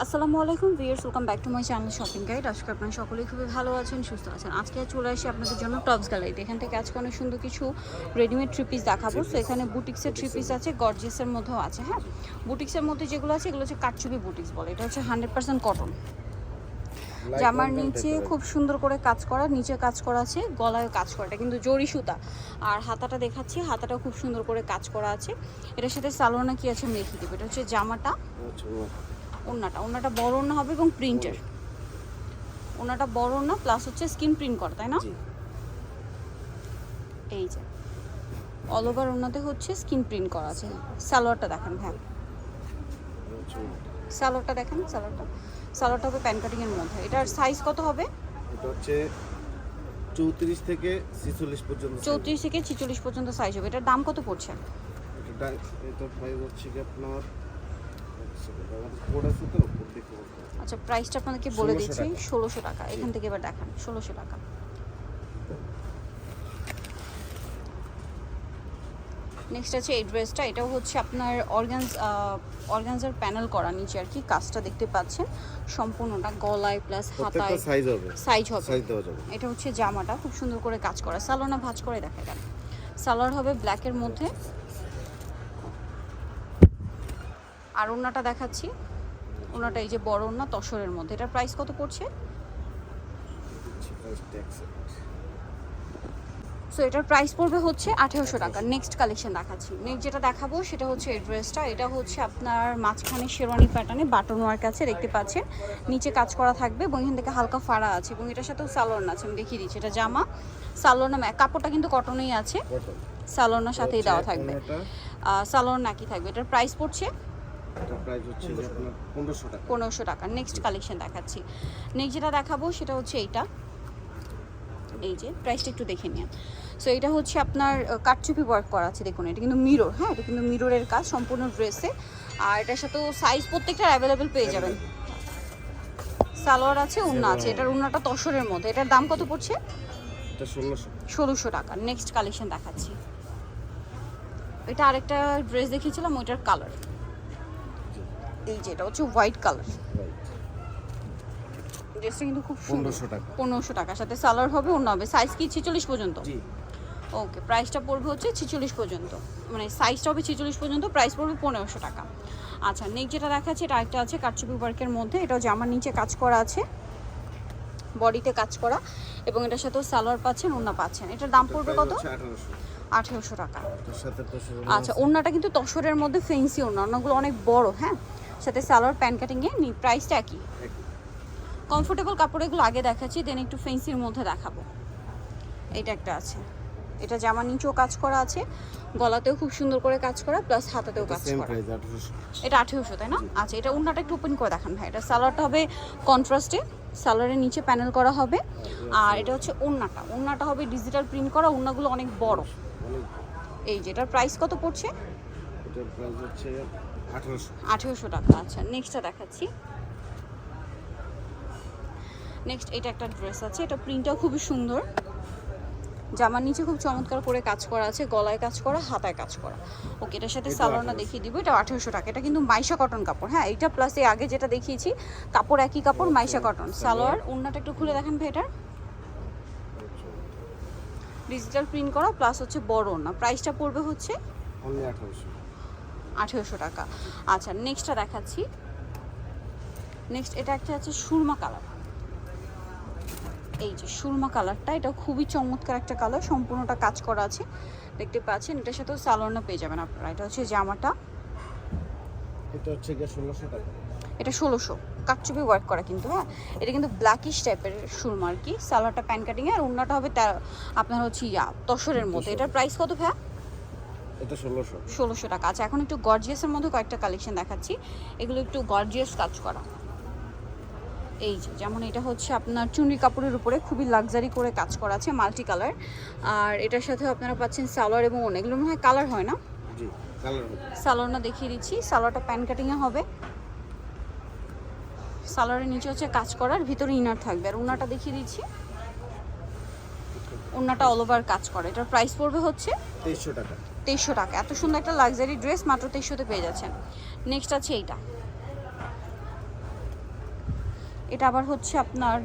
আসসালামু আলাইকুম viewers welcome back to my channel shopping guide. আজকে আপনারা সকলেই খুবই ভালো আছেন সুস্থ আছেন। আজকে চলে আসি আপনাদের জন্য টপস গ্যালারিতে। এখান থেকে আজকে অনেক সুন্দর কিছু রেডিমেড থ্রি পিস দেখাবো। তো এখানে বুটিক্সের থ্রি পিস আছে গর্জেসের মধ্যেও আছে হ্যাঁ? বুটিক্সের মধ্যে যেগুলো আছে এগুলো হচ্ছে কাটচুপি বুটিক্স বলে। এটা হচ্ছে হান্ড্রেড পার্সেন্ট কটন জামার নিচে খুব সুন্দর করে কাজ করা নিচে কাজ করা আছে গলায় কাজ করা। এটা কিন্তু জরি সুতা। আর হাতাটা দেখাচ্ছি হাতাটা খুব সুন্দর করে কাজ করা আছে। এটার সাথে সালোয়ানা কি আছে আমি দেখিয়ে দেবো। এটা হচ্ছে জামাটা। ওড়নাটা। ওড়নাটা বড় ওড়না হবে এবং প্রিন্টের ওড়নাটা বড় ওড়না প্লাস হচ্ছে স্কিন প্রিন্ট করা তাই না? এই যে। অল ওভার ওড়নাতে হচ্ছে স্কিন প্রিন্ট করা আছে। সালোয়ারটা দেখেন হ্যাঁ সালোয়ারটা দেখেন সালোয়ারটা। সালোয়ারটা হবে প্যান কাটিং এর মধ্যে। এটার সাইজ কত হবে? এটা হচ্ছে চৌত্রিশ থেকে ছিচল্লিশ পর্যন্ত size। চৌত্রিশ থেকে ছিচল্লিশ পর্যন্ত সাইজ হবে। এটার দাম কত পড়ছে? এটা প্রাইস হচ্ছে আপনার আচ্ছা প্রাইসটা আপনাদেরকে বলে দিচ্ছি ষোলোশো টাকা। এখান থেকে এবার দেখান ষোলোশো টাকা। নেক্সট আছে এই ড্রেসটা এটাও হচ্ছে আপনার অর্গানস অর্গানজার প্যানেল করা নিচে আর কি। কাজটা দেখতে পাচ্ছেন। সম্পূর্ণটা গলায় প্লাস হাতায় সাইজ হবে। সাইজ হবে। এটা হচ্ছে জামাটা। খুব সুন্দর করে কাজ করা। সালোনা ভাজ করে দেখা গেল সালোয়ার হবে ব্ল্যাকের মধ্যে। আর ওড়নাটা দেখাচ্ছি। ওড়নাটা এই যে বড় ওড়না তসরের মধ্যে। এটার প্রাইস কত পড়ছে? সো এটার প্রাইস পড়বে হচ্ছে আঠেরোশো টাকা। নেক্সট কালেকশন দেখাচ্ছি। নেক্সট যেটা দেখাবো সেটা হচ্ছে এই ড্রেসটা এটা হচ্ছে আপনার মাঝখানে শেরওয়ানি প্যাটার্নে বাটন ওয়ার্ক আছে দেখতে পাচ্ছেন। নিচে কাজ করা থাকবে এবং এখান থেকে হালকা ফাড়া আছে এবং এটার সাথেও সালোয়ার আছে। আমি দেখিয়ে দিচ্ছি। এটা জামা। সালোয়ার না কাপড়টা কিন্তু কটনেই আছে। সালোয়ার সাথেই দেওয়া থাকবে। সালোয়ার নাকি থাকবে। এটার প্রাইস পড়ছে এটা প্রাইস হচ্ছে যে আপনার পনেরোশো টাকা। নেক্সট কালেকশন দেখাচ্ছি। নেক্সট যেটা দেখাবো সেটা হচ্ছে এইটা। এই যে প্রাইসটা একটু দেখে নিন সো এটা হচ্ছে আপনার কাটচুপি ওয়ার্ক করা আছে দেখুন এটা কিন্তু মিরর হ্যাঁ? এটা কিন্তু মিররের কাজ সম্পূর্ণ ড্রেসে আর এটার সাথেও সাইজ প্রত্যেকটা অ্যাভেলেবেল পেয়ে যাবেন। সালোয়ার আছে উন্না আছে। এটার উন্নাটা তসরের মধ্যে। এটার দাম কত পড়ছে? ষোলোশো। টাকা। নেক্সট কালেকশন দেখাচ্ছি। এটা আরেকটা ড্রেস দেখিয়েছিলাম ওইটার কালার এই যে এটা হচ্ছে হোয়াইট কালার ড্রেসটা কিন্তু খুব সুন্দর। পনেরোশো টাকা। পনেরোশো টাকার সাথে সালোয়ার হবে অন্য হবে। সাইজ কি? ছিচল্লিশ পর্যন্ত? ওকে প্রাইসটা পড়বে হচ্ছে ছিচল্লিশ পর্যন্ত। মানে সাইজটা হবে ছিচল্লিশ পর্যন্ত প্রাইস পড়বে পনেরোশো টাকা। আচ্ছা নেক্সট যেটা দেখাচ্ছে এটা আরেকটা আছে কাটচুপি ওয়ার্কের মধ্যে। এটাও জামার নিচে কাজ করা আছে। বডিতে কাজ করা। এবং এটার সাথেও সালোয়ার পাচ্ছেন ওন্না পাচ্ছেন। এটার দাম পড়বে কত? আঠেরোশো। টাকা। আচ্ছা ওন্নাটা কিন্তু তসরের মধ্যে ফেন্সি ওন্না ওন্নাগুলো অনেক বড় হ্যাঁ? সাথে সালোয়ার প্যান্ট কাটিংয়ে প্রাইসটা একই। কমফোর্টেবল কাপড় এগুলো আগে দেখাচ্ছি দেন একটু ফেন্সির মধ্যে দেখাবো। এটা একটা আছে। এটা জামা নিচেও কাজ করা আছে গলাতেও খুব সুন্দর করে কাজ করা প্লাস হাতাতেও কাজ করা। এটা আঠেরোশো তাই না? আচ্ছা এটা উন্নাটা একটু ওপেন করে দেখান ভাই। এটা সালোয়ারটা হবে কন্ট্রাস্টে সালোয়ারের নিচে প্যানেল করা হবে। আর এটা হচ্ছে ওন্নাটা ওন্নাটা হবে ডিজিটাল প্রিন্ট করা ওন্নাগুলো অনেক বড়। এই যে এটার প্রাইস কত পড়ছে? এটার প্রাইস হচ্ছে আঠারোশো। টাকা আচ্ছা নেক্সটটা দেখাচ্ছি। নেক্সট এটা একটা ড্রেস আছে এটা প্রিন্টটাও খুবই সুন্দর। জামার নিচে খুব চমৎকার করে কাজ করা আছে গলায় কাজ করা হাতায় কাজ করা। ওকে এটার সাথে সালোয়ারটা দেখিয়ে দিব এটা আঠেরোশো টাকা এটা কিন্তু মাইশা কটন কাপড় হ্যাঁ এটা প্লাস এই আগে যেটা দেখিয়েছি কাপড় একই কাপড় মাইশা কটন সালোয়ার ওড়নাটা একটু খুলে দেখেন ভাই এটার ডিজিটাল প্রিন্ট করা প্লাস হচ্ছে বড় ওড়না প্রাইসটা পড়বে হচ্ছে আঠারোশো টাকা। আচ্ছা নেক্সটটা দেখাচ্ছি। নেক্সট এটা একটা আছে সুরমা কালার। এই যে সুরমা কালারটা এটা খুবই চমৎকার একটা কালার সম্পূর্ণটা কাজ করা আছে। দেখতে পাচ্ছেন এটার সাথেও সালোয়ারনা পেয়ে যাবেন আপনারা। এটা হচ্ছে জামাটা। এটা হচ্ছে ষোলোশো টাকা। এটা ষোলোশো। কাকচুপি ওয়ার্ক করা কিন্তু হ্যাঁ? এটা কিন্তু ব্ল্যাকিশ টাইপের সুরমা আর কি। সালোয়ারটা প্যান কাটিং আর অন্যটা হবে আপনার হচ্ছে ইয়া তসরের মধ্যে এটার প্রাইস কত ভাইয়া? এটা ষোলোশো। ষোলোশো টাকা। আচ্ছা এখন একটু গর্জিয়াসের মধ্যে কয়েকটা কালেকশন দেখাচ্ছি। এগুলো একটু গর্জিয়াস কাজ করা। এই যে যেমন এটা হচ্ছে আপনার চুনরি কাপড়ের উপরে খুবই লাক্সারি করে কাজ করা আছে মাল্টি কালার আর এটার সাথে আপনারা পাচ্ছেন সালোয়ার এবং অন্য এগুলো মনে হয় কালার হয় না? সালোয়ারটা দেখিয়ে দিচ্ছি। সালোয়ারটা প্যান কাটিংয়ে হবে। সালোয়ারের নিচে হচ্ছে কাজ করার ভিতরে ইনার থাকবে। আর ওনাটা দেখিয়ে দিচ্ছি। ওনাটা অল ওভার কাজ করে। এটার প্রাইস পড়বে হচ্ছে তেইশশো টাকা। তেইশশো টাকা। এত সুন্দর একটা লাক্সারি ড্রেস মাত্র তেইশশোতে পেয়ে যাচ্ছেন। নেক্সট আছে এইটা। এটা আবার হচ্ছে আপনার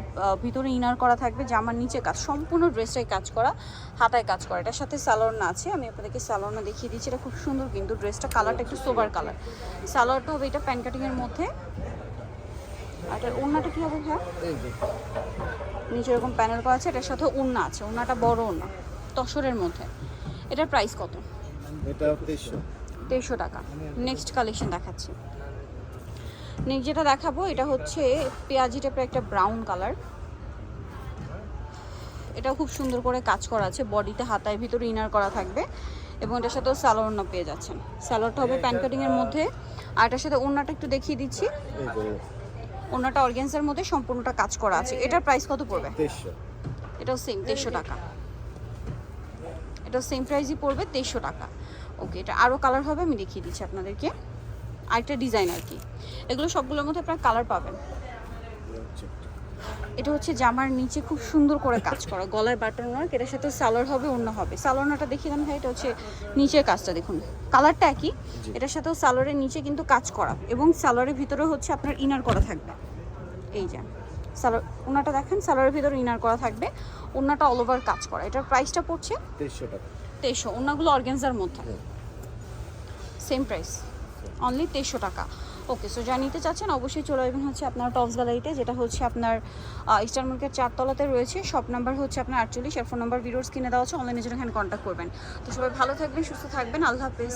ভিতরে ইনার করা থাকবে জামার নিচে কাজ সম্পূর্ণ ড্রেসটাই কাজ করা হাতায় কাজ করা। এটার সাথে সালোয়ারনা আছে আমি আপনাদেরকে সালোয়ারনা দেখিয়ে দিচ্ছি। এটা খুব সুন্দর কিন্তু ড্রেসটা কালারটা একটু সোবার কালার সালোয়ারটা হবে এটা প্যান কাটিংয়ের মধ্যে। আর ওড়নাটা কী হবে হ্যাঁ নিচে এরকম প্যানেল করা আছে এটার সাথে ওড়না আছে। ওড়নাটা বড় ওড়না তসরের মধ্যে। এটার প্রাইস কত? এটা তেইশশো। তেইশশো টাকা। নেক্সট কালেকশন দেখাচ্ছি। নেক্সট যেটা দেখাবো এটা হচ্ছে পেঁয়াজি টাইপের একটা ব্রাউন কালার এটাও খুব সুন্দর করে কাজ করা আছে। বডিতে হাতায় ভিতরে ইনার করা থাকবে। এবং এটার সাথেও স্যালোয়ারনা পেয়ে যাচ্ছেন। স্যালোয়ারটা হবে প্যান কাটিংয়ের মধ্যে। আর এটার সাথে ওড়নাটা একটু দেখিয়ে দিচ্ছি। ওড়নাটা অর্গেন্সের মধ্যে সম্পূর্ণটা কাজ করা আছে। এটার প্রাইস কত পড়বে? এটাও সেম তেইশশো টাকা। এটাও সেম প্রাইসই পড়বে তেইশশো টাকা। ওকে এটা আরও কালার হবে আমি দেখিয়ে দিচ্ছি আপনাদেরকে। আরেকটা ডিজাইন আর কি। এগুলো সবগুলোর মধ্যে আপনার কালার পাবেন। এটা হচ্ছে জামার নিচে খুব সুন্দর করে কাজ করা গলায় বাটন ওয়ার্ক এটার সাথে সালোয়ার হবে অন্য হবে। সালোয়ারটা দেখিয়ে দেন ভাই এটা হচ্ছে নিচের কাজটা দেখুন। কালারটা একই এটার সাথেও সালোয়ারের নিচে কিন্তু কাজ করা এবং সালোয়ারের ভিতরে হচ্ছে আপনার ইনার করা থাকবে। এই যে। সালোয়ার ওনাটা দেখেন সালোয়ারের ভিতরে ইনার করা থাকবে। ওনাটা অল ওভার কাজ করা। এটার প্রাইসটা পড়ছে তেইশশো টাকা। তেইশশো। ওনাগুলো অর্গেনজার মধ্যে। সেম প্রাইস অনলি তেইশশো টাকা। ওকে সো যা নিতে চাচ্ছেন অবশ্যই চলে আসবেন হচ্ছে আপনার টপস গ্যালারিতে যেটা হচ্ছে আপনার ইস্টার মার্কেট চারতলাতে রয়েছে। শপ নাম্বার হচ্ছে আপনার আটচল্লিশ। আর ফোন নাম্বার ভিডিওস কিনে দেওয়া আছে। অনলাইনে জন্য এখানে কন্ট্যাক্ট করবেন। তো সবাই ভালো থাকবেন সুস্থ থাকবেন। আল্লাহ হাফেজ।